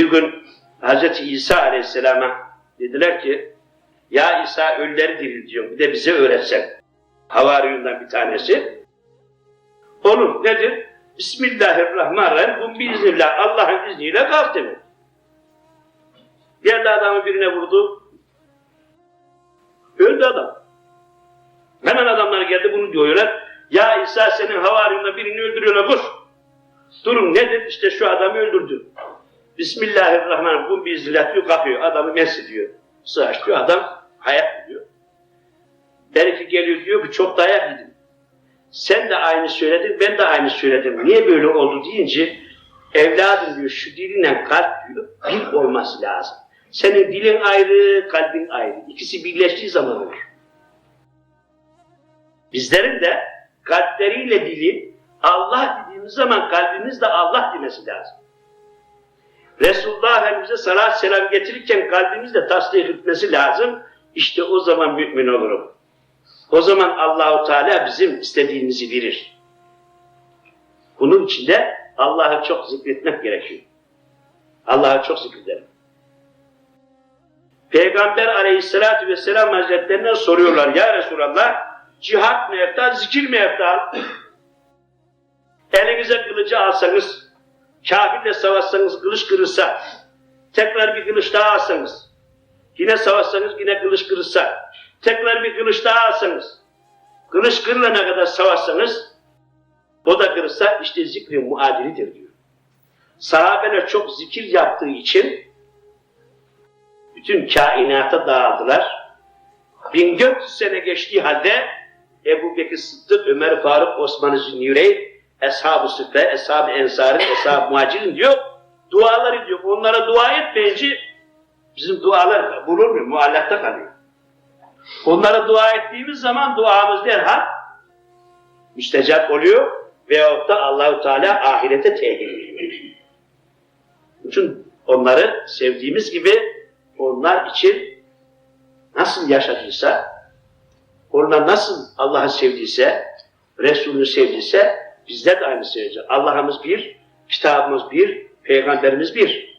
Bir gün Hz. İsa Aleyhisselam'a dediler ki ya İsa ölüleri diriltiyor bir de bize öğretsen. Havariyundan bir tanesi. Olur nedir? Bismillahirrahmanirrahim. Bu biiznillah Allah'ın izniyle kalk demek. Geldi adamı birine vurdu. Öldü adam. Hemen adamlar geldi bunu diyorlar. Ya İsa senin havariyundan birini öldürüyorlar koş. Durum nedir? İşte şu adamı öldürdü. Bismillahirrahmanirrahim. Bu biiznillah diyor kalkıyor. Adamı mesih diyor. Sığaçlıyor adam hayat diyor. Belki geliyor diyor ki çok dayak yedim. Sen de aynı söyledin, ben de aynı söyledim. Niye böyle oldu deyince evladım diyor şu dilinle kalp diyor bir olması lazım. Senin dilin ayrı, kalbin ayrı. İkisi birleştiği zaman olur. Bizlerin de kalpleriyle dili Allah dediğimiz zaman kalbimiz de Allah demesi lazım. Resulullah Efendimiz'e salat selam getirirken kalbimizde tasdik etmesi lazım. İşte o zaman mümin olurum. O zaman Allahu Teala bizim istediğimizi verir. Bunun için de Allah'ı çok zikretmek gerekiyor. Allah'ı çok zikredelim. Peygamber aleyhissalatü vesselam hazretlerinden soruyorlar ya Resulallah cihat mı eftal, zikir mi eftal? Elinize kılıcı alsanız, kafirle savaşsanız kılıç kırılsa, tekrar bir kılıç daha alsanız, yine savaşsanız yine kılıç kırılsa, tekrar bir kılıç daha alsanız, kılıç kırılana kadar savaşsanız, o da kırılsa işte zikrin muadilidir diyor. Sahabeler çok zikir yaptığı için bütün kainata dağıldılar. 1400 sene geçtiği halde Ebu Bekir Sıddık, Ömer Faruk, Osman Zünnürey, Eshab-ı Süfre, Eshab-ı Ensar'ın, Eshab-ı Muhacirin diyor. Duaları diyor. Onlara dua etmeyince bizim dualar bulunmuyor, muallakta kalıyor. Onlara dua ettiğimiz zaman duamız derhal müstecap oluyor veyahut da Allahu Teala ahirete tehir ediyor. Bütün onları sevdiğimiz gibi onlar için nasıl yaşadıysa, onlar nasıl Allah'ı sevdiyse, Resulünü sevdiyse bizler de aynı seveceğiz. Allah'ımız bir, kitabımız bir, peygamberimiz bir.